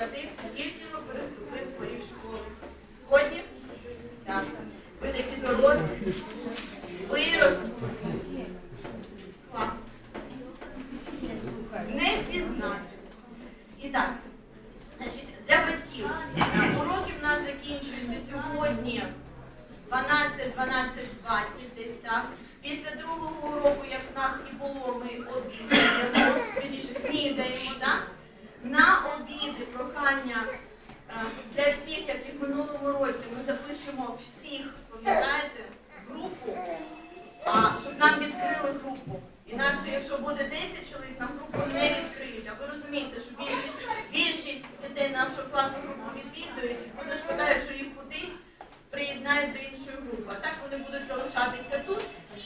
для тих, хто тільки переступив поріг школи. Згодні? Так. Ви такі дорослі. Виросли. Клас. Не впізнати. І так, значить, для батьків. Уроки в нас закінчуються сьогодні 12, 12, 20 десь так. Після другого уроку, як в нас і було, ми обідаємо, снідаємо, так? Прохання е, для всіх, як і в минулому році, ми запишемо всіх, пам'ятаєте, групу, щоб нам відкрили групу. Інакше, якщо буде 10 чоловік, нам групу не відкриють. А ви розумієте, що більшість дітей нашого класу групу відвідують, і буде шкода, якщо їх кудись приєднають до іншої групи. А так вони будуть залишатися тут.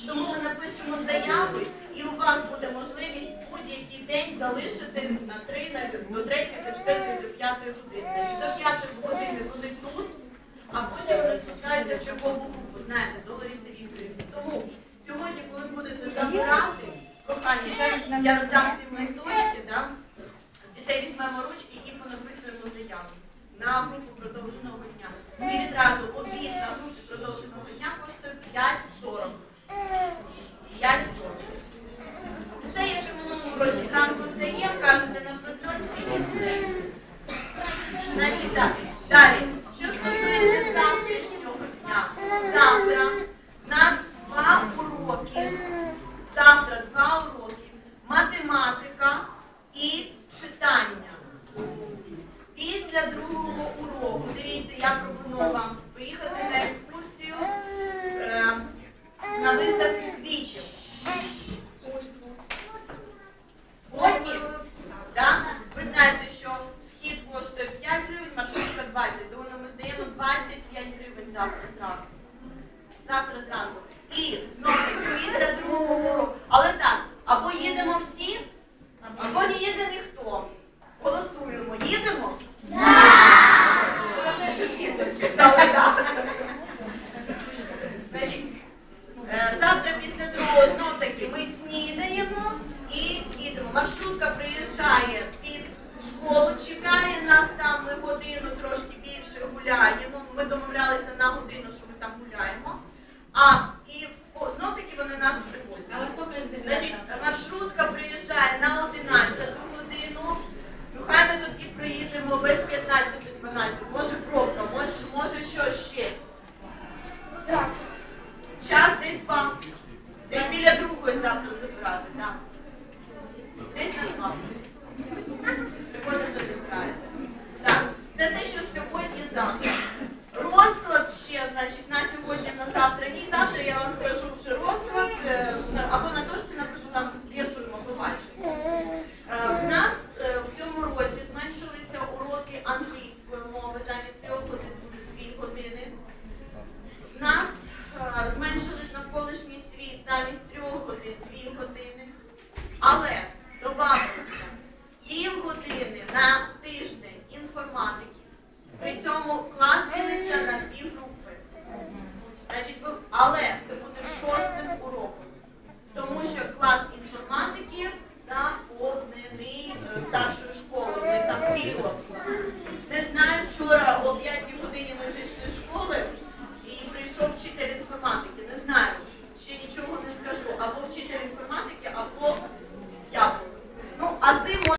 Тому ми напишемо заяви, і у вас буде можливість будь-який день залишити на 3, на, до 3, до 4, до 5 години. Значить, до 5 години вони тут, а потім вони спускаються в чергову групу, знаєте, до Лариси Вікторівни. Тому сьогодні, коли будете забирати, прохання, я роздам всім листочки, да? дітей візьмемо ручки і понаписуємо заяву на групу продовженого дня. І відразу обід на групі продовженого дня коштує 5,40. 5,40. Все, як і в минулому здаємо, кажете напередодні і все. Значить так, далі. Що стосується завтрашнього дня, завтра в нас два уроки. Завтра два уроки. Математика і читання. Після другого уроку, дивіться, я пропоную вам поїхати на екскурсію е, на виставку квітів. Сьогодні, так? Ви знаєте, що вхід коштує 5 гривень, маршрутка 20. Тому ми здаємо 25 гривень завтра зранку. Завтра зранку. І знову після другого уроку. Але так, або їдемо всі, або не їде ніхто. Голосуємо. Їдемо? Головне, що діти сказали так. Значить, е, завтра після другого знов таки ми снідаємо і їдемо. Маршрутка приїжджає під школу, чекає нас там, ми годину трошки більше гуляємо. Ми домовлялися на годину, що ми там гуляємо. А і о, знов таки вони нас привозять. А во сколько их Значить, забирать? маршрутка приїжджає на 11 годину. Ну хай ми тут і приїдемо без 15-12. Може пробка, може, може що ще. Так. Час десь два. Десь біля другої завтра забирати, так. Десь на два. Приходите, забираєте. Так, це те, що сьогодні завтра. Розклад ще, значить, на сьогодні, на завтра. Ні, завтра я вам скажу вже розклад. е, на- Або на дошці напишу, там з'ясуємо, побачимо. Е, В нас е, в цьому році зменшилися уроки англійської мови замість трьох годин буде дві години. В нас е, зменшились навколишній світ замість трьох годин дві години. Але